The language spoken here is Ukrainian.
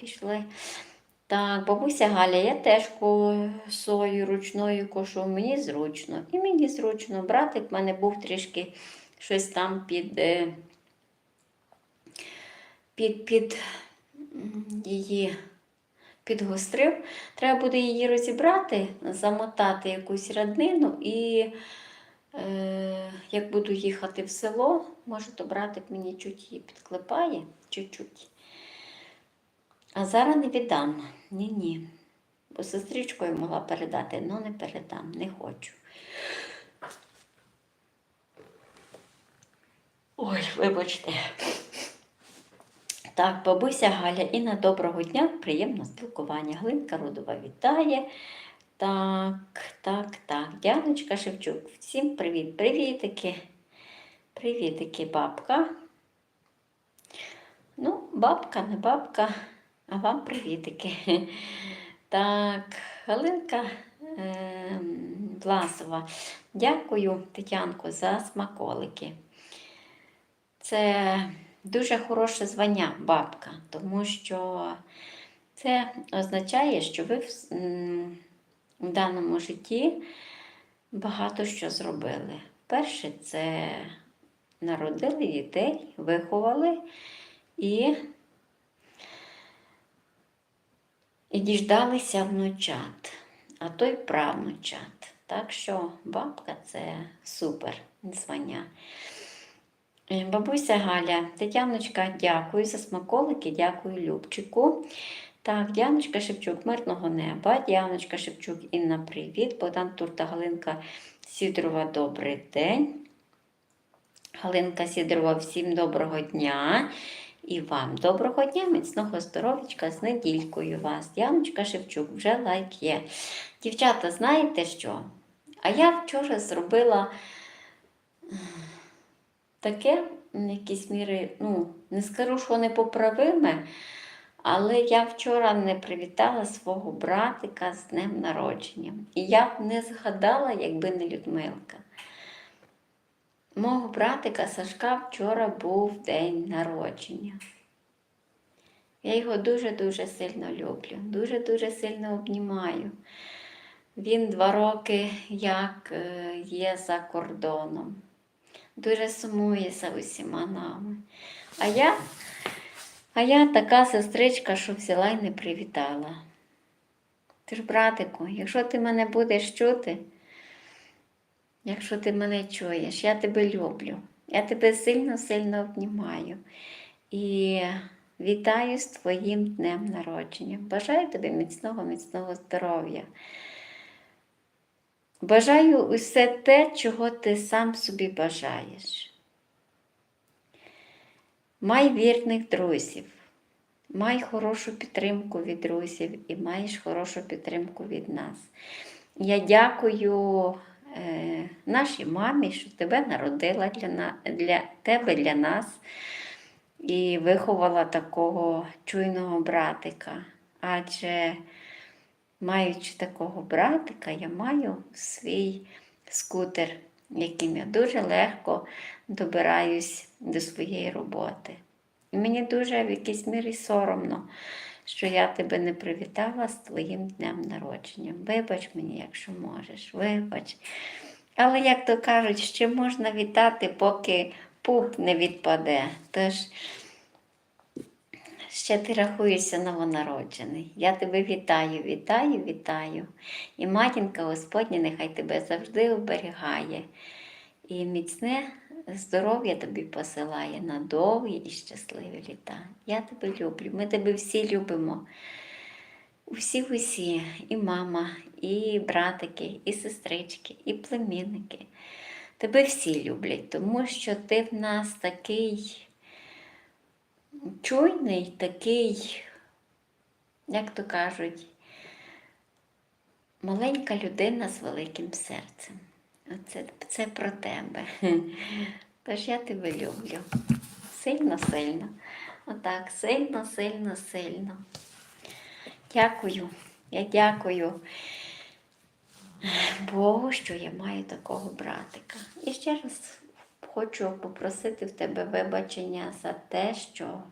пішли. Так, бабуся Галя, я теж косою ручною кошу, мені зручно. І мені зручно. Братик в мене був трішки щось там під, е, під, під її підгострив. Треба буде її розібрати, замотати якусь ряднину і е, як буду їхати в село, може, то братик мені чуть її підклепає, чуть-чуть. А зараз не віддам. Ні-ні. Бо сестричкою могла передати, але не передам, не хочу. Ой, вибачте. Так, бабуся Галя, Інна, доброго дня, приємного спілкування. Глинка Рудова вітає. Так, так, так. Дяночка Шевчук. Всім привіт, привітики. Привітики, бабка. Ну, бабка, не бабка, а вам привітики. Так, Галинка е, Власова. Дякую, Тетянко, за смаколики. Це дуже хороше звання бабка, тому що це означає, що ви в, в даному житті багато що зробили. Перше, це народили дітей, виховали і, і діждалися внучат, а то й правнучат. Так що бабка це супер звання. Е, Бабуся Галя, Тетяночка, дякую за смаколики, дякую Любчику. Так, Діаночка Шевчук, мирного неба. Діаночка Шевчук, Інна, привіт. Богдан Турта, Галинка Сідорова, добрий день. Галинка Сідорова, всім доброго дня. І вам доброго дня, міцного здоров'ячка з недількою вас. Діаночка Шевчук, вже лайк є. Дівчата, знаєте що? А я вчора зробила таке, в якійсь мірі, ну, не скажу, що непоправиме, але я вчора не привітала свого братика з днем народження. І я б не згадала, якби не Людмилка. Мого братика Сашка вчора був день народження. Я його дуже-дуже сильно люблю, дуже-дуже сильно обнімаю. Він два роки як е, є за кордоном. Дуже сумує за усіма нами. А я, а я така сестричка, що взяла і не привітала. Ти ж, братику, якщо ти мене будеш чути, якщо ти мене чуєш, я тебе люблю. Я тебе сильно-сильно обнімаю. І вітаю з твоїм днем народження. Бажаю тобі міцного, міцного здоров'я. Бажаю усе те, чого ти сам собі бажаєш. Май вірних друзів, май хорошу підтримку від друзів і маєш хорошу підтримку від нас. Я дякую нашій мамі, що тебе народила для, для тебе, для нас і виховала такого чуйного братика. Адже маючи такого братика, я маю свій скутер, яким я дуже легко добираюсь до своєї роботи. І мені дуже в якійсь мірі соромно, що я тебе не привітала з твоїм днем народження. Вибач мені, якщо можеш, вибач. Але, як то кажуть, ще можна вітати, поки пуп не відпаде. Тож ще ти рахуєшся новонароджений. Я тебе вітаю, вітаю, вітаю. І матінка Господня нехай тебе завжди оберігає. І міцне здоров'я тобі посилає на довгі і щасливі літа. Я тебе люблю, ми тебе всі любимо. Усі-усі, і мама, і братики, і сестрички, і племінники. Тебе всі люблять, тому що ти в нас такий чуйний, такий, як то кажуть, маленька людина з великим серцем. Оце, це про тебе. Тож я тебе люблю. Сильно, сильно. Отак, сильно, сильно, сильно. Дякую. Я дякую Богу, що я маю такого братика. І ще раз хочу попросити в тебе вибачення за те, що